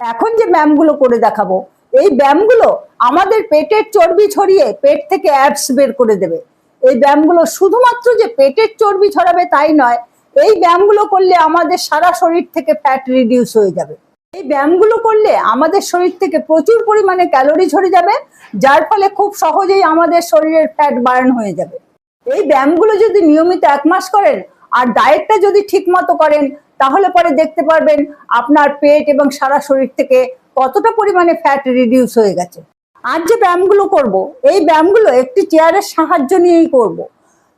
এখন যে ব্যায়ামগুলো করে দেখাবো, এই ব্যায়ামগুলো আমাদের পেটের চর্বি ছড়িয়ে পেট থেকে অ্যাপস বের করে দেবে। এই ব্যায়ামগুলো শুধুমাত্র যে পেটের চর্বি ছড়াবে তাই নয়, এই ব্যায়ামগুলো করলে আমাদের সারা শরীর থেকে ফ্যাট রিডিউস হয়ে যাবে। এই ব্যায়ামগুলো করলে আমাদের শরীর থেকে প্রচুর পরিমাণে ক্যালোরি ঝরে যাবে, যার ফলে খুব সহজেই আমাদের শরীরের ফ্যাট বার্ন হয়ে যাবে। এই ব্যায়ামগুলো যদি নিয়মিত এক মাস করেন আর ডায়েটটা যদি ঠিক মতো করেন, তাহলে পরে দেখতে পারবেন আপনার পেট এবং সারা শরীর থেকে কতটা পরিমাণে ফ্যাট রিডিউস হয়ে গেছে। আর যে ব্যায়ামগুলো করব, এই ব্যায়ামগুলো একটি চেয়ারের সাহায্য নিয়েই করব।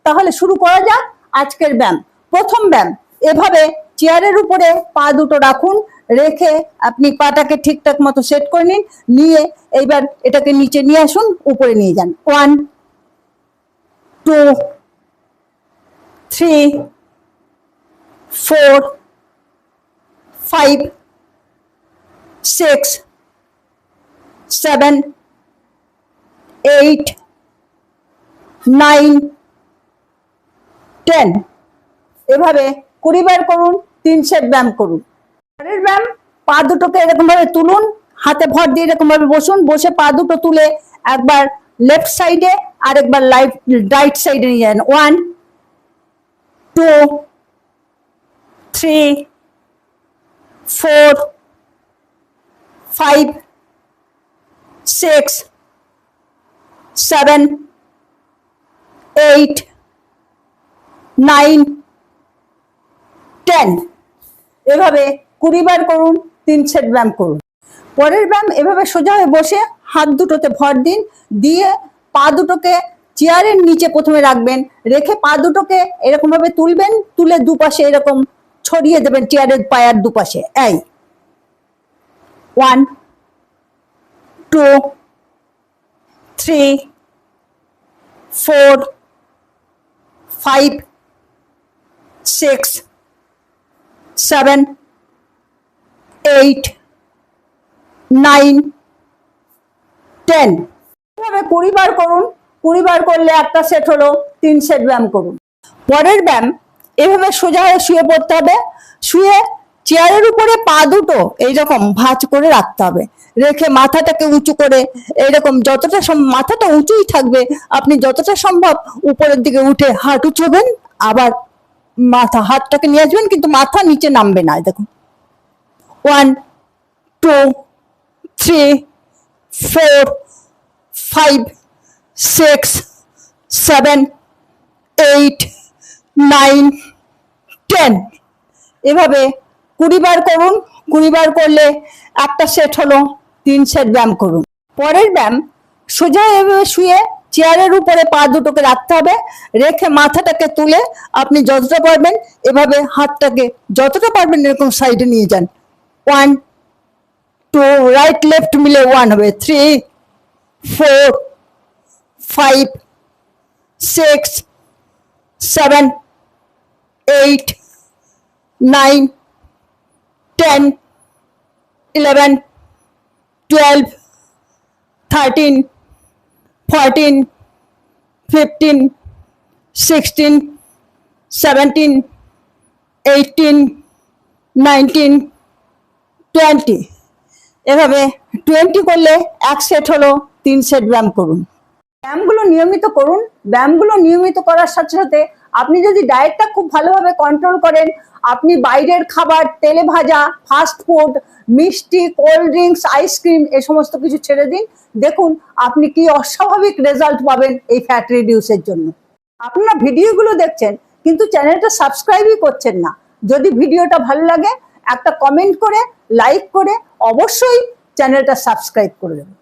তাহলে শুরু করা যাক আজকের ব্যায়াম। প্রথম ব্যায়াম, এভাবে চেয়ারের উপরে পা দুটো রাখুন, রেখে আপনি পাটাকে ঠিকঠাক মতো সেট করে নিন, নিয়ে এইবার এটাকে নিচে নিয়ে আসুন, উপরে নিয়ে যান। One two three four, five, six, seven, eight, nine, ten. এভাবে কুড়ি বার করুন, তিন সেট ব্যায়াম করুন। পরের ব্যায়াম, পা দুটোকে এরকম ভাবে তুলুন, হাতে ভর দিয়ে এরকম ভাবে বসুন, বসে পা দুটো তুলে একবার লেফট সাইডে আর একবার লাইট রাইট সাইডে নিয়ে যান। One two three four five six seven eight nine ten এভাবে কুড়ি বার করুন, তিন সেট ব্যায়াম করুন। পরের ব্যায়াম এভাবে সোজা হয়ে বসে হাত দুটোতে ভর দিন, দিয়ে পা দুটোকে চেয়ারের নিচে প্রথমে রাখবেন, রেখে পা দুটোকে এরকম ভাবে তুলবেন, তুলে দুপাশে এরকম ছড়িয়ে দেবেন চেয়ারের পায়ার দুপাশে। এই। One two three four five six seven eight nine ten এভাবে কুড়ি বার করুন, কুড়ি বার করলে একটা সেট হলো, তিন সেট ব্যায়াম করুন। পরের ব্যায়াম এভাবে সোজা হয়ে শুয়ে পড়তে হবে। শুয়ে চেয়ারের উপরে পা দুটো এইরকম ভাঁজ করে রাখতে হবে। রেখে মাথাটাকে উঁচু করে এরকম যতটা মাথাটা উঁচুই থাকবে, আপনি যতটা সম্ভব উপরের দিকে উঠে হাঁটু চোবেন, আবার মাথা, হাতটাকে নিয়ে আসবেন, কিন্তু মাথা নিচে নামবে না দেখুন। One two three four five six seven eight nine ten এভাবে কুড়ি বার করুন, কুড়ি বার করলে একটা সেট হলো, তিন সেট ব্যায়াম করুন। পরের ব্যায়াম, সোজা এভাবে শুয়ে চেয়ারের উপরে পা দুটোকে রাখতে হবে, রেখে মাথাটাকে তুলে আপনি যতটা পারবেন এভাবে হাতটাকে যতটা পারবেন এরকম সাইডে নিয়ে যান। ওয়ান টু রাইট লেফট মিলে ওয়ান হবে। Three four five six seven eight nine ten eleven twelve thirteen fourteen fifteen sixteen seventeen eighteen nineteen twenty এভাবে টোয়েন্টি করলে এক সেট হলো তিন সেট ব্যায়াম করুন। ব্যায়ামগুলো নিয়মিত করুন। ব্যায়ামগুলো নিয়মিত করার সাথে সাথে আপনি যদি ডায়েটটা খুব ভালোভাবে কন্ট্রোল করেন, আপনি বাইরের খাবার, তেলে ভাজা ফাস্ট ফুড মিষ্টি কোল্ড ড্রিঙ্কস আইসক্রিম এ সমস্ত কিছু ছেড়ে দিন। দেখুন, আপনি কি অস্বাভাবিক রেজাল্ট পাবেন এই ফ্যাট রিডিউসের জন্য। আপনারা ভিডিওগুলো দেখছেন, কিন্তু চ্যানেলটা সাবস্ক্রাইবই করছেন না। যদি ভিডিওটা ভালো লাগে, একটা কমেন্ট করে লাইক করে, অবশ্যই চ্যানেলটা সাবস্ক্রাইব করে দেবেন।